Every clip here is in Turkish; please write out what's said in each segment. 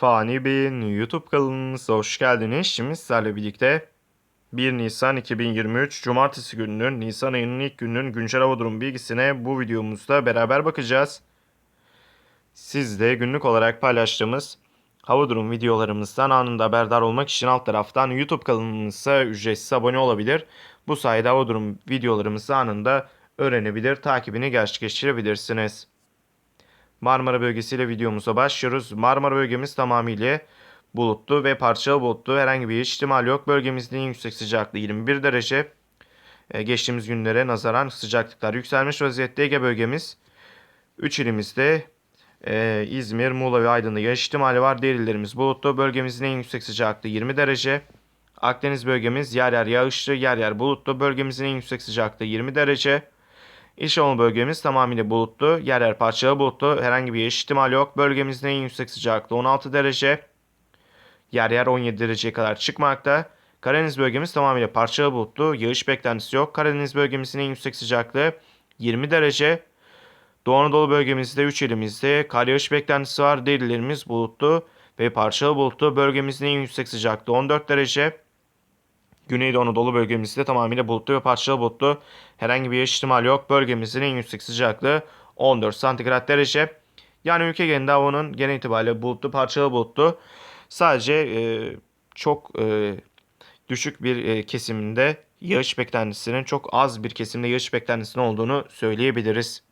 Fani Bey'in YouTube kanalımıza hoş geldiniz. Şimdi sizlerle birlikte 1 Nisan 2023 Cumartesi gününün Nisan ayının ilk gününün güncel hava durum bilgisine bu videomuzda beraber bakacağız. Siz de günlük olarak paylaştığımız hava durum videolarımızdan anında haberdar olmak için alt taraftan YouTube kanalımıza ücretsiz abone olabilir. Bu sayede hava durum videolarımızı anında öğrenebilir, takibini gerçekleştirebilirsiniz. Marmara bölgesiyle videomuza başlıyoruz. Marmara bölgemiz tamamıyla bulutlu ve parçalı bulutlu. Herhangi bir ihtimal yok. Bölgemizin en yüksek sıcaklığı 21 derece. Ee, geçtiğimiz günlere nazaran sıcaklıklar yükselmiş vaziyette. Ege bölgemiz 3 ilimizde e, İzmir, Muğla ve Aydın'da yağış ihtimali var. Diğer illerimiz bulutlu. Bölgemizin en yüksek sıcaklığı 20 derece. Akdeniz bölgemiz yer yer yağışlı, yer yer bulutlu. Bölgemizin en yüksek sıcaklığı 20 derece. İç Anadolu bölgemiz tamamıyla bulutlu. Yer yer parçalı bulutlu. Herhangi bir yağış ihtimali yok. Bölgemizin en yüksek sıcaklığı 16 derece. Yer yer 17 dereceye kadar çıkmakta. Karadeniz bölgemiz tamamıyla parçalı bulutlu. Yağış beklentisi yok. Karadeniz bölgemizin en yüksek sıcaklığı 20 derece. Doğu Anadolu bölgemizde 3 ilimizde kar yağış beklentisi var. Diğer illerimiz bulutlu ve parçalı bulutlu. Bölgemizin en yüksek sıcaklığı 14 derece. Güneydoğu Anadolu bölgemizde tamamıyla bulutlu ve parçalı bulutlu. Herhangi bir yağış ihtimali yok. Bölgemizin en yüksek sıcaklığı 14 santigrat derece. Yani ülke genelinde havanın genel itibariyle bulutlu, parçalı bulutlu. Sadece e, çok e, düşük bir e, kesiminde yağış beklentisinin çok az bir kesimde yağış beklentisinin olduğunu söyleyebiliriz.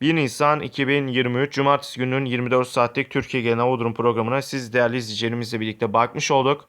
1 Nisan 2023 Cumartesi gününün 24 saatlik Türkiye Genel Hava Durum programına siz değerli izleyicilerimizle birlikte bakmış olduk.